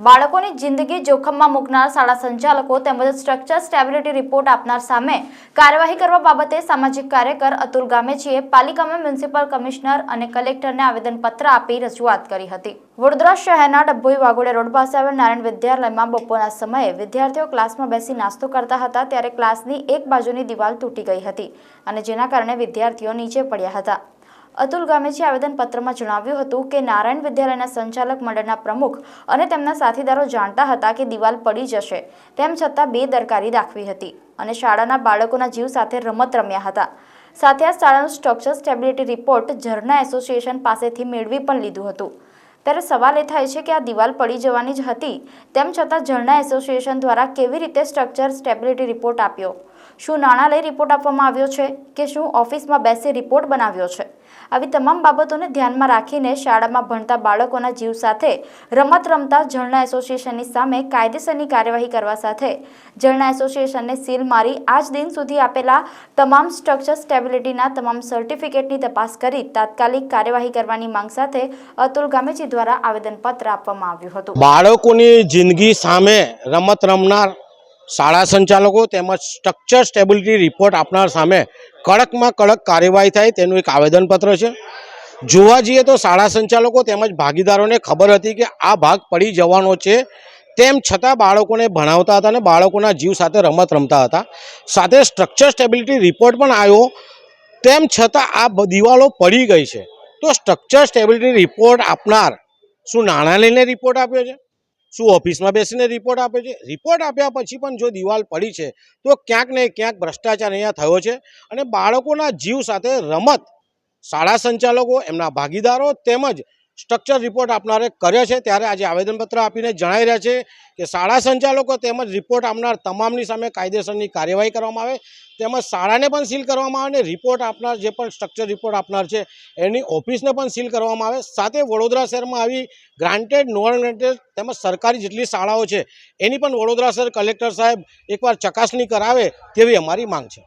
બાળકોની જિંદગી જોખમમાં મૂકનાર શાળા સંચાલકો તેમજ સ્ટ્રક્ચર સ્ટેબિલિટી રિપોર્ટ આપનાર સામે કાર્યવાહી કરવા બાબતે સામાજિક કાર્યકર અતુલ ગામેચીએ પાલિકામાં મ્યુનિસિપલ કમિશનર અને કલેક્ટરને આવેદનપત્ર આપી રજૂઆત કરી હતી. વડોદરા શહેરના ડભોઈ વાઘોડિયા રોડ પાસે આવેલ નારાયણ વિદ્યાલયમાં બપોરના સમયે વિદ્યાર્થીઓ ક્લાસમાં બેસી નાસ્તો કરતા હતા ત્યારે ક્લાસની એક બાજુની દિવાલ તૂટી ગઈ હતી અને જેના કારણે વિદ્યાર્થીઓ નીચે પડ્યા હતા. અતુલ ગામેજી આવેદનપત્રમાં જણાવ્યું હતું કે નારાયણ વિદ્યાલયના સંચાલક મંડળના પ્રમુખ અને તેમના સાથીદારો જાણતા હતા કે દિવાલ પડી જશે, તેમ છતાં બેદરકારી દાખવી હતી અને શાળાના બાળકોના જીવ સાથે રમત રમ્યા હતા. સાથે આ શાળાનું structure stability report Jharna association પાસેથી મેળવી પણ લીધું હતું. ત્યારે સવાલ એ થાય છે કે આ દિવાલ પડી જવાની જ હતી, તેમ છતાં ઝરણા એસોસિએશન દ્વારા કેવી રીતે સ્ટ્રક્ચર સ્ટેબિલિટી રિપોર્ટ આપ્યો? શું નાણાં લઈ રિપોર્ટ આપવામાં આવ્યો છે કે શું ઓફિસમાં બેસી રિપોર્ટ બનાવ્યો છે? આવી તમામ બાબતોને ધ્યાનમાં રાખીને શાળામાં ભણતા બાળકોના જીવ સાથે રમત રમતા ઝરણા એસોસિએશનની સામે કાયદેસરની કાર્યવાહી કરવા સાથે ઝરણા એસોસિએશનને સીલ મારી આજ દિન સુધી આપેલા તમામ સ્ટ્રક્ચર સ્ટેબિલિટીના તમામ સર્ટિફિકેટની તપાસ કરી તાત્કાલિક કાર્યવાહી કરવાની માંગ સાથે અતુલ ગામેજી દ્વારા આવેદનપત્ર આપવામાં આવ્યું હતું. બાળકોની જિંદગી સામે રમત રમનાર શાળા સંચાલકો તેમજ સ્ટ્રક્ચર સ્ટેબિલિટી રિપોર્ટ આપનાર સામે કડકમાં કડક કાર્યવાહી થાય તેનું એક આવેદનપત્ર છે. જોવા જઈએ તો શાળા સંચાલકો તેમજ ભાગીદારોને ખબર હતી કે આ ભાગ પડી જવાનો છે. તેમ છતાં બાળકોને ભણાવતા હતા અને બાળકોના જીવ સાથે રમત રમતા હતા. સાથે સ્ટ્રક્ચર સ્ટેબિલિટી રિપોર્ટ પણ આવ્યો. તેમ છતાં આ દિવાલો પડી ગઈ છે. તો સ્ટ્રક્ચર સ્ટેબિલિટી રિપોર્ટ આપનાર શું નાણાં લઈને રિપોર્ટ આપ્યો છે? શું ઓફિસમાં બેસીને રિપોર્ટ આપે છે? રિપોર્ટ આપ્યા પછી પણ જો દિવાલ પડી છે, તો ક્યાંક ને ક્યાંક ભ્રષ્ટાચાર અહીંયા થયો છે અને બાળકોના જીવ સાથે રમત. શાળા સંચાલકો, એમના ભાગીદારો તેમજ સ્ટ્રક્ચર રિપોર્ટ આપનારે કર્યો છે. ત્યારે આજે આવેદનપત્ર આપીને જણાવી રહ્યા છે કે શાળા સંચાલકો તેમજ રિપોર્ટ આપનાર તમામની સામે કાયદેસરની કાર્યવાહી કરવામાં આવે. તેમજ શાળાને પણ સીલ કરવામાં આવે અને રિપોર્ટ આપનાર જે પણ સ્ટ્રક્ચર રિપોર્ટ આપનાર છે એની ઓફિસને પણ સીલ કરવામાં આવે. સાથે વડોદરા શહેરમાં આવી ગ્રાન્ટેડ નોન ગ્રાન્ટેડ તેમજ સરકારી જેટલી શાળાઓ છે એની પણ વડોદરા શહેર કલેક્ટર સાહેબ એકવાર ચકાસણી કરાવે તેવી અમારી માંગ છે.